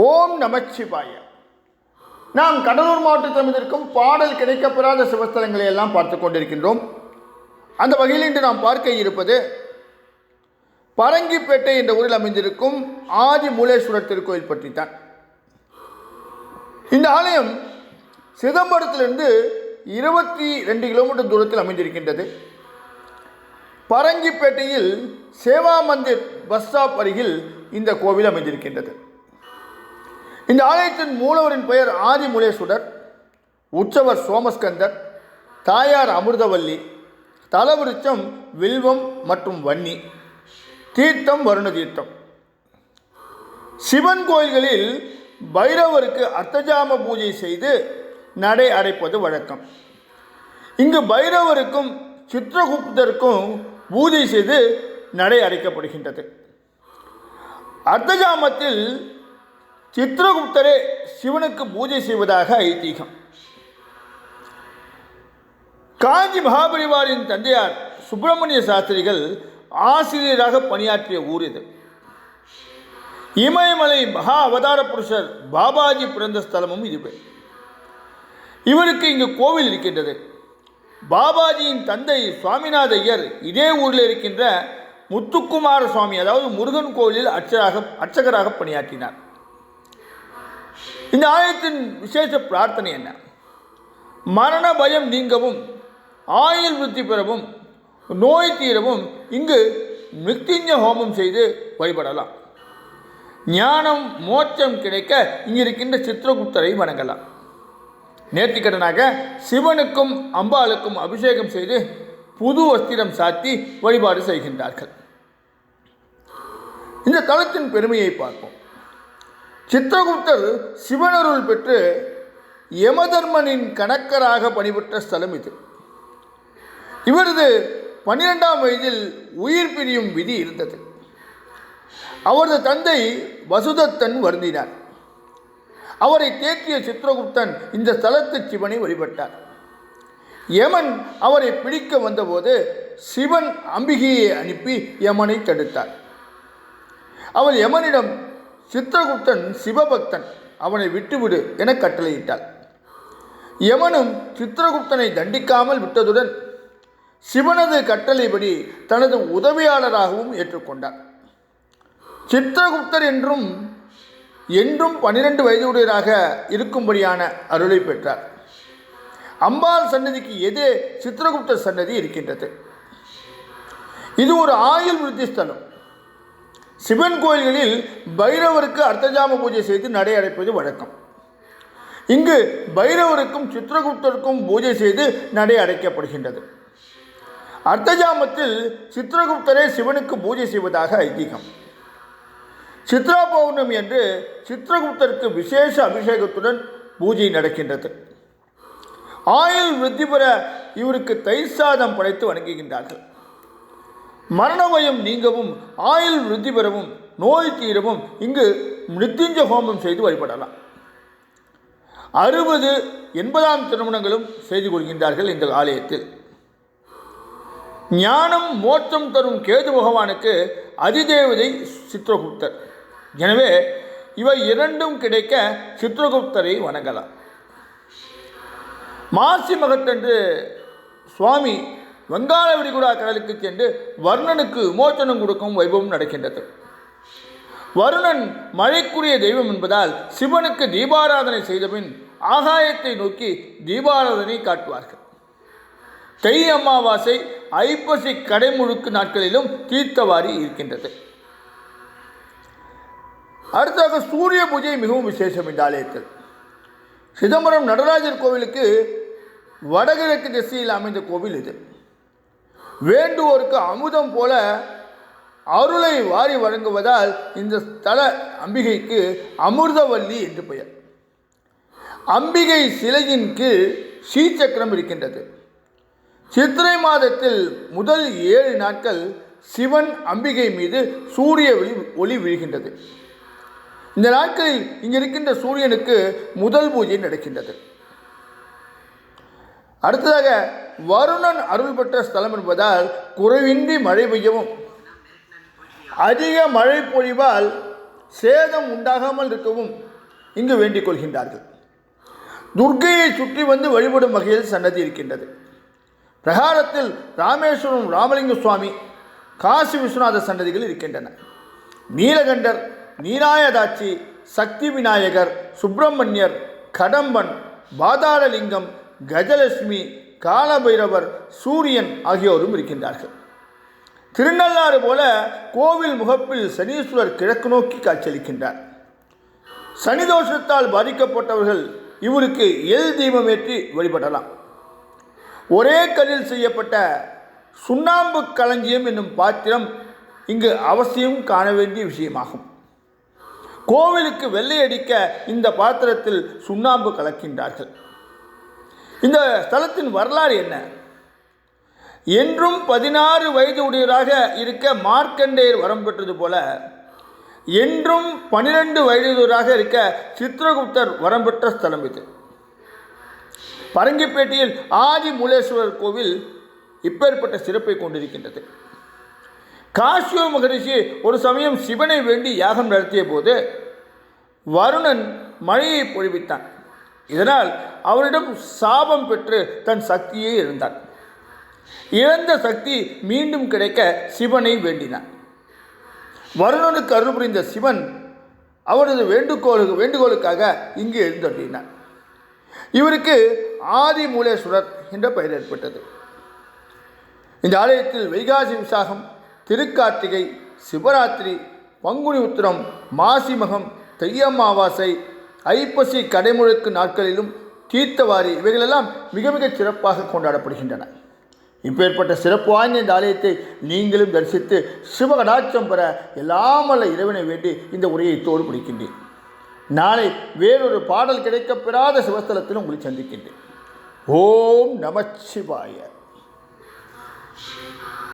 ஓம் நமச்சிவாய நாம் கடலூர் மாவட்டத்தில் அமைந்திருக்கும் பாடல் கிடைக்கப்பெறாத சிவஸ்தலங்களை எல்லாம் பார்த்து கொண்டிருக்கின்றோம். அந்த வகையில் இன்று நாம் பார்க்க இருப்பது பரங்கிப்பேட்டை என்ற ஊரில் அமைந்திருக்கும் ஆதி மூலேஸ்வரர் திருக்கோயில் பற்றித்தான். இந்த ஆலயம் சிதம்பரத்திலிருந்து இருபத்தி ரெண்டு கிலோமீட்டர் தூரத்தில் அமைந்திருக்கின்றது. பரங்கிப்பேட்டையில் சேவா மந்திர் பஸ் ஸ்டாப் அருகில் இந்த கோவில் அமைந்திருக்கின்றது. இந்த ஆலயத்தின் மூலவரின் பெயர் ஆதிமுலேஸ்வரர் உற்சவர் சோமஸ்கந்தர் தாயார் அமிர்தவல்லி தலவிருச்சம் வில்வம் மற்றும் வன்னி தீர்த்தம் வருண தீர்த்தம் சிவன் கோயில்களில் பைரவருக்கு அர்த்தஜாம பூஜை செய்து நடை அடைப்பது வழக்கம். இங்கு பைரவருக்கும் சித்திரகுப்தருக்கும் பூஜை செய்து நடை அடைக்கப்படுகின்றது. அர்த்தஜாமத்தில் சித்திரகுப்தரே சிவனுக்கு பூஜை செய்வதாக ஐதீகம். காஞ்சி மகாபரிவாரின் தந்தையார் சுப்பிரமணிய சாஸ்திரிகள் ஆசிரியராக பணியாற்றிய ஊர் இது. இமயமலை மகா அவதார புருஷர் பாபாஜி பிறந்த ஸ்தலமும் இதுவே. இவருக்கு இங்கு கோவில் இருக்கின்றது. பாபாஜியின் தந்தை சுவாமிநாத ஐயர் இதே ஊரில் இருக்கின்ற முத்துக்குமார சுவாமி அதாவது முருகன் கோவிலில் அர்ச்சராக அர்ச்சகராக பணியாற்றினார். இந்த ஆலயத்தின் விசேஷ பிரார்த்தனை என்ன? மரண பயம் நீங்கவும் ஆயுள் விருத்தி பெறவும் நோய் தீரவும் இங்கு மிருத்யுஞ்ச ஹோமம் செய்து வழிபடலாம். ஞானம் மோட்சம் கிடைக்க இங்கிருக்கின்ற சித்திரகுப்தரை வணங்கலாம். நேர்த்திக்கடனாக சிவனுக்கும் அம்பாளுக்கும் அபிஷேகம் செய்து புது வஸ்திரம் சாத்தி வழிபாடு செய்கின்றார்கள். இந்த தளத்தின் பெருமையை பார்ப்போம். சித்திரகுப்தர் சிவனருள் பெற்று யமதர்மனின் கணக்கராக பணிபுற்ற ஸ்தலம் இது. இவரது பன்னிரெண்டாம் வயதில் உயிர் பிரியும் விதி இருந்தது. அவரது தந்தை வசுதத்தன் வருந்தினார். அவரை தேற்றிய சித்திரகுப்தன் இந்த ஸ்தலத்து சிவனை வழிபட்டார். யமன் அவரை பிடிக்க வந்தபோது சிவன் அம்பிகையை அனுப்பி யமனை தடுத்தார். அவர் யமனிடம் சித்திரகுப்தன் சிவபக்தன் அவனை விட்டுவிடு என கட்டளையிட்டாள். யமனும் சித்திரகுப்தனை தண்டிக்காமல் விட்டதுடன் சிவனது கட்டளைப்படி தனது உதவியாளராகவும் ஏற்றுக்கொண்டார். சித்திரகுப்தர் என்றும் என்றும் பன்னிரண்டு வயதுடையராக இருக்கும்படியான அருளை பெற்றார். அம்பாள் சன்னதிக்கு எதிரே சித்திரகுப்தர் சன்னதி இருக்கின்றது. இது ஒரு ஆயுள் விருத்தி ஸ்தலம் சிவன் கோயில்களில் பைரவருக்கு அர்த்தஜாம பூஜை செய்து நடை அடைப்பது வழக்கம். இங்கு பைரவருக்கும் சித்திரகுப்தருக்கும் பூஜை செய்து நடை அடைக்கப்படுகின்றது. அர்த்தஜாமத்தில் சித்ரகுப்தரே சிவனுக்கு பூஜை செய்வதாக ஐதீகம். சித்ரா பௌர்ணமி என்று சித்திரகுப்தருக்கு விசேஷ அபிஷேகத்துடன் பூஜை நடக்கின்றது. ஆயுள் விருத்தி பெற இவருக்கு தை சாதம் படைத்து வணங்குகின்றார்கள். மரணவயம் நீங்கவும் ஆயுள் விருத்தி பெறவும் நோய் தீரவும் இங்கு மிருத்யுஞ்ச ஹோமம் செய்து வழிபடலாம். அறுபது எண்பதாம் திருமணங்களும் செய்து கொள்கின்றார்கள் இந்த ஆலயத்தில். ஞானம் மோட்சம் தரும் கேது பகவானுக்கு அதிதேவதை சித்திரகுப்தர் எனவே இவை இரண்டும் கிடைக்க சித்திரகுப்தரை வணங்கலாம். மாசி மகத்தன்று சுவாமி வங்காள விரிகுடா கடலுக்கு சென்று வர்ணனுக்கு விமோச்சனம் கொடுக்கும் வைபவம் நடக்கின்றது. வருணன் மழைக்குரிய தெய்வம் என்பதால் சிவனுக்கு தீபாராதனை செய்தபின் ஆகாயத்தை நோக்கி தீபாராதனை காட்டுவார்கள். தை அமாவாசை ஐப்பசி கடைமுழுக்கு நாட்களிலும் தீர்த்தவாரி இருக்கின்றது. அடுத்தாக சூரிய பூஜை மிகவும் விசேஷம் இந்த ஆலயத்தில் சிதம்பரம் நடராஜர் கோவிலுக்கு வடகிழக்கு திசையில் அமைந்த கோவில் இது. வேண்டுவோருக்கு அமுதம் போல அருளை வாரி வழங்குவதால் இந்த ஸ்தல அம்பிகைக்கு அமிர்தவல்லி என்று பெயர். அம்பிகை சிலையின் கீழ் ஸ்ரீசக்கரம் இருக்கின்றது. சித்திரை மாதத்தில் முதல் ஏழு நாட்கள் சிவன் அம்பிகை மீது சூரிய ஒளி ஒளி விழுகின்றது. இந்த நாட்களில் இங்கு இருக்கின்ற சூரியனுக்கு முதல் பூஜை நடக்கின்றது. அடுத்ததாக வருணன் அருள் பெற்ற ஸ்தலம் என்பதால் குறைவின்றி மழை பெய்யவும். அதிக மழை பொழிவால் சேதம் உண்டாகாமல் இருக்கவும் இங்கு வேண்டிக் கொள்கின்றார்கள். துர்க்கையை சுற்றி வந்து வழிபடும் வகையில் சன்னதி இருக்கின்றது. பிரகாரத்தில் ராமேஸ்வரம் ராமலிங்க சுவாமி காசி விஸ்வநாத சன்னதிகள் இருக்கின்றன. நீலகண்டர் நீராயதாட்சி சக்தி விநாயகர் சுப்பிரமணியர் கடம்பன் பாதாளலிங்கம் கஜலட்சுமி காலபைரவர் சூரியன் ஆகியோரும் இருக்கின்றார்கள். திருநள்ளாறு போல கோவில் முகப்பில் சனீஸ்வரர் கிழக்கு நோக்கி காட்சியளிக்கின்றார். சனி தோஷத்தால் பாதிக்கப்பட்டவர்கள் இவருக்கு எல் தீபம் ஏற்றி வழிபடலாம். ஒரே கல்லில் செய்யப்பட்ட சுண்ணாம்பு களஞ்சியம் என்னும் பாத்திரம் இங்கு அவசியம் காண வேண்டிய விஷயமாகும். கோவிலுக்கு வெள்ளை அடிக்க இந்த பாத்திரத்தில் சுண்ணாம்பு கலக்கின்றார்கள். இந்த ஸ்தலத்தின் வரலாறு என்ன? என்றும் பதினாறு வயது உடையவராக இருக்க மார்க்கண்டேயர் வரம் பெற்றது போல என்றும் பனிரெண்டு வயதுடையவராக இருக்க சித்திரகுப்தர் வரம் பெற்ற ஸ்தலம் இது. பரங்கிப்பேட்டையில் ஆதி மூலேஸ்வரர் கோவில் இப்பேற்பட்ட சிறப்பை கொண்டிருக்கின்றது. காசியோ மகரிஷி ஒரு சமயம் சிவனை வேண்டி யாகம் நடத்திய போது வருணன் மழையை பொழிவித்தான். இதனால் அவரிடம் சாபம் பெற்று தன் சக்தியை இழந்தான். இழந்த சக்தி மீண்டும் கிடைக்க சிவனை வேண்டினான். வருணனுக்கு அருள் புரிந்த சிவன் அவரது வேண்டுகோளுக்கு வேண்டுகோளுக்காக இங்கு எழுந்தருளினார் இவருக்கு ஆதி மூலேஸ்வரர் என்ற பெயர் ஏற்பட்டது. இந்த ஆலயத்தில் வைகாசி விசாகம் திருக்கார்த்திகை சிவராத்திரி பங்குனி உத்திரம் மாசிமகம் தெய்யம் தையம்மாவாசை ஐப்பசி கடைமுழுக்கு நாட்களிலும் தீர்த்தவாரி இவைகளெல்லாம் மிக மிக சிறப்பாக கொண்டாடப்படுகின்றன. இப்பேற்பட்ட சிறப்பு வாய்ந்த இந்த ஆலயத்தை நீங்களும் தரிசித்து சிவகடாட்சம் பெற எல்லாம் இறைவனை வேண்டி இந்த உரையை தோடு பிடிக்கின்றேன். நாளை வேறொரு பாடல் கிடைக்கப்பெறாத சிவஸ்தலத்தில் உங்களை சந்திக்கின்றேன். ஓம் நமச்சிவாய.